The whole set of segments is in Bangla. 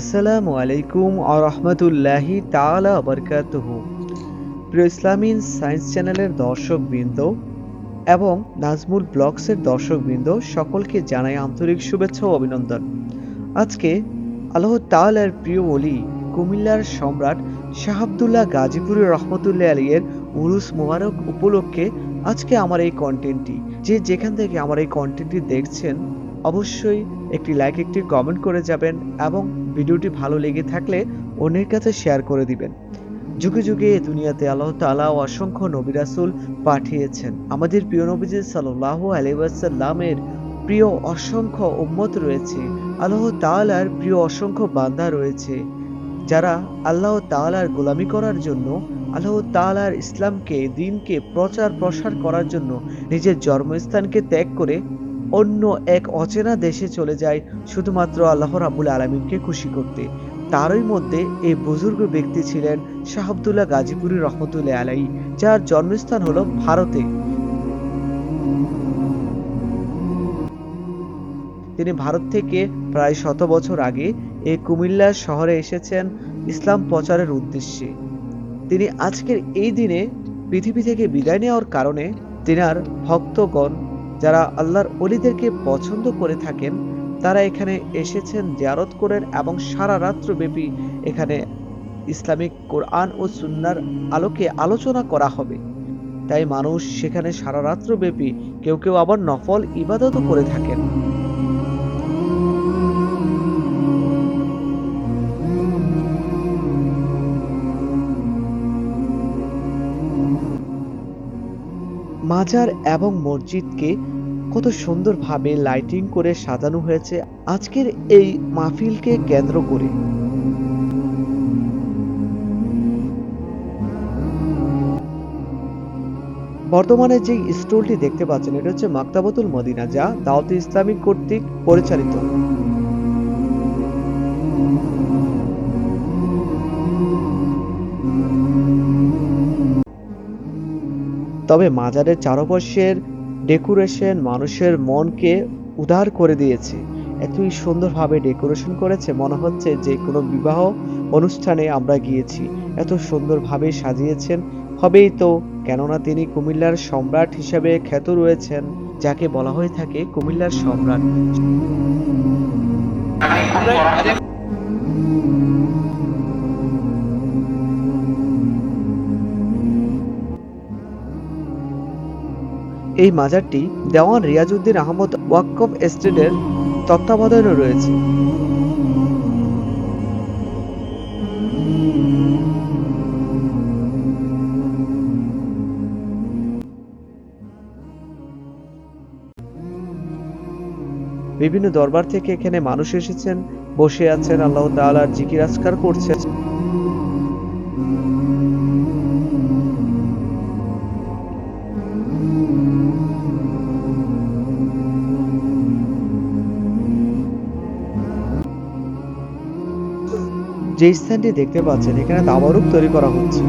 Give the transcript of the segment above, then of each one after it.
আসসালামু আলাইকুম আরহামতুল্লাহি তাআলা বরকাতুহ। প্রিয় ইসলামিন সায়েন্স চ্যানেলের দর্শকবৃন্দ এবং নাজমুল ব্লগসের দর্শকবৃন্দ, সকলকে জানাই আন্তরিক শুভেচ্ছা ও অভিনন্দন। আজকে আল্লাহ তাআলার প্রিয় ওলি, কুমিল্লার সম্রাট শাহাবদুল্লাহ গাজীপুরি রহমতুল্লাহ আলীর উরুস মোবারক উপলক্ষে আজকে আমার এই কন্টেন্টটি যে যেখান থেকে আমার এই কন্টেন্টটি দেখছেন, অবশ্যই একটি লাইক একটি কমেন্ট করে যাবেন এবং ভিডিওটি ভালো লেগে থাকলে অন্যের কাছে শেয়ার করে দিবেন। যুগে যুগে এ দুনিয়াতে আল্লাহ তাআলা অসংখ্য নবী রাসূল পাঠিয়েছেন। আমাদের প্রিয় নবীজি সাল্লাহ আলাইহি ওয়াসাল্লামের প্রিয় অসংখ্য উম্মত রয়েছে। আল্লাহ তাআলার প্রিয় অসংখ্য বান্দা রয়েছে। যারা আল্লাহ তাআলার গোলামি করার জন্য, আল্লাহ তাআলার ইসলামকে, দিনকে প্রচার প্রসার করার জন্য নিজের জন্মস্থানকে ত্যাগ করে অন্য এক অচেনা দেশে চলে যায় শুধুমাত্র আল্লাহ রাবুল আলমিনকে খুশি করতে। তারই মধ্যে এই বুজুর্গ ব্যক্তি ছিলেন শাহ আব্দুল্লাহ গাজীপুরি রহমতুল্লাহ আলাই, যার জন্মস্থান হলো ভারতে। তিনি ভারত থেকে প্রায় শত বছর আগে এই কুমিল্লা শহরে এসেছেন ইসলাম প্রচারের উদ্দেশ্যে। তিনি আজকের এই দিনে পৃথিবী থেকে বিদায় নেওয়ার কারণে তিনার ভক্তগণ যারা আল্লাহর অলিদেরকে পছন্দ করে থাকেন, তারা এখানে এসেছেন জিয়ারত করেন এবং সারা রাত্রব্যাপী এখানে ইসলামিক কোরআন ও সুন্নার আলোকে আলোচনা করা হবে। তাই মানুষ সেখানে সারা রাত্রব্যাপী কেউ কেউ আবার নফল ইবাদতও করে থাকেন। মাজার এবং মসজিদকে কত সুন্দরভাবে লাইটিং করে সাজানো হয়েছে আজকের এই মাহফিলকে কেন্দ্র করে। বর্তমানে যে স্টলটি দেখতে পাচ্ছেন, এটা হচ্ছে মাক্তাবতুল মদিনা, যা দাওয়াত ইসলামিক কর্তৃক পরিচালিত। তবে মাজারের চারপাশের ডেকোরেশন মানুষের মনকে উদার করে দিয়েছে। এতই সুন্দরভাবে ডেকোরেশন করেছে, মনে হচ্ছে যে কোনো বিবাহ অনুষ্ঠানে আমরা গিয়েছি। এত সুন্দরভাবে সাজিয়েছেন, হবেই তো, কেননা তিনি কুমিল্লার সম্রাট হিসেবে খ্যাত রয়েছেন, যাকে বলা হয়ে থাকে কুমিল্লার সম্রাট। এই মাজারটি দেওয়ান রিয়াজউদ্দিন আহমদ ওয়াক্কফ এস্টেটের তত্ত্বাবধানে রয়েছে। বিভিন্ন দরবার থেকে এখানে মানুষ এসেছেন, বসে আছেন, আল্লাহ তাআলার জিকির আজকার করছেন। যে স্থানটি দেখতে পাচ্ছেন, এখানে তাবারুক তৈরি করা হচ্ছে।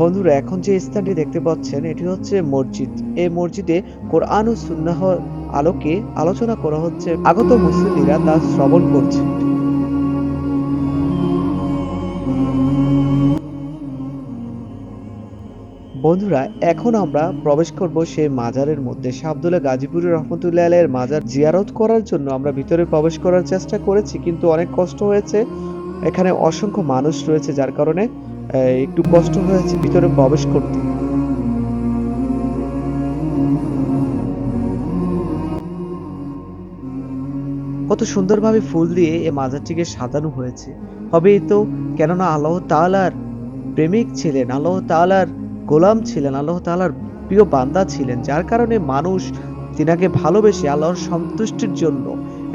বন্ধুরা, এখন যে স্থানটি দেখতে পাচ্ছেন, এটি হচ্ছে মসজিদ। এই মসজিদে কোরআন ও সুন্নাহ আলোকে আলোচনা করা হচ্ছে। আগত মুসলিমরা তা শ্রবণ করছে। বন্ধুরা, এখন আমরা প্রবেশ করব সেই মাজারের মধ্যে। শাহ গাজীপুরের রহমতুল্লাহ আলের মাজার জিয়ারত করার জন্য আমরা ভিতরে প্রবেশ করার চেষ্টা করেছি, কিন্তু অনেক কষ্ট হয়েছে। এখানে অসংখ্য মানুষ রয়েছে, যার কারণে একটু কষ্ট হয়েছে ভিতরে প্রবেশ করতে। কত সুন্দরভাবে ফুল দিয়ে এই মাজারটিকে সাজানো হয়েছে। হবেই তো, কেননা আল্লাহ তাআলার প্রেমিক ছিলেন, আল্লাহ তাআলার গোলাম ছিলেন, আল্লাহ তালার প্রিয় বান্দা ছিলেন, যার কারণে মানুষ তিনাকে ভালোবেসে আল্লাহর সন্তুষ্টির জন্য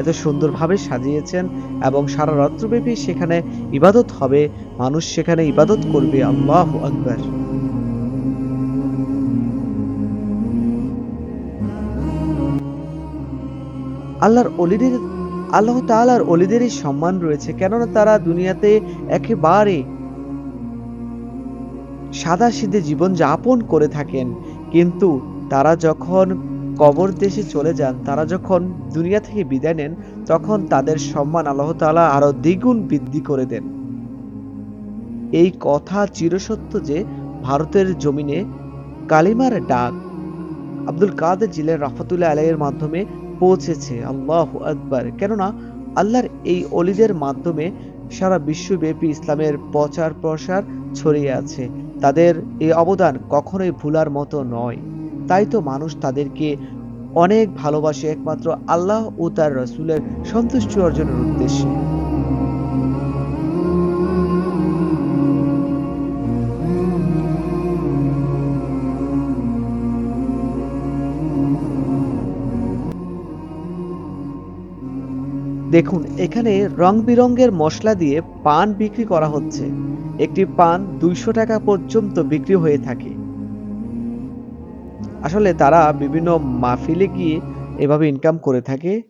এত সুন্দরভাবে সাজিয়েছেন এবং সারা রাত্রব্যাপী সেখানে ইবাদত হবে, মানুষ সেখানে ইবাদত করবে, আল্লাহ আকবার। আল্লাহর অলিদের আল্লাহ তাআলার অলিদেরই সম্মান রয়েছে, কেননা তারা দুনিয়াতে একেবারে সাদা সিধে জীবন যাপন করে থাকেন। কিন্তু তারা যখন কবর দেশে চলে যান, তারা যখন দুনিয়া থেকে বিদায় নেন, তখন তাদের সম্মান আল্লাহ তাআলা আরও দ্বিগুণ বৃদ্ধি করে দেন। এই কথা চিরসত্য যে ভারতের জমিনে কালিমার ডাক আব্দুল কাদের জিলের রহমতুল্লাহ আলাইয়ের মাধ্যমে পৌঁছেছে। আল্লাহ আকবার। কেননা আল্লাহর এই অলিদের মাধ্যমে সারা বিশ্বব্যাপী ইসলামের প্রচার প্রসার ছড়িয়ে আছে। তাদের এ অবদান কখনোই ভুলার মতো নয়। তাই তো মানুষ তাদেরকে অনেক ভালোবাসে, একমাত্র আল্লাহ ও তার রসুলের সন্তুষ্টি অর্জনের উদ্দেশ্যে। দেখুন, এখানে রং বিরঙ্গের মশলা দিয়ে পান বিক্রি করা হচ্ছে। একটি পান দুইশো টাকা পর্যন্ত বিক্রি হয়ে থাকে। আসলে তারা বিভিন্ন মাহফিলে গিয়ে এভাবে ইনকাম করে থাকে।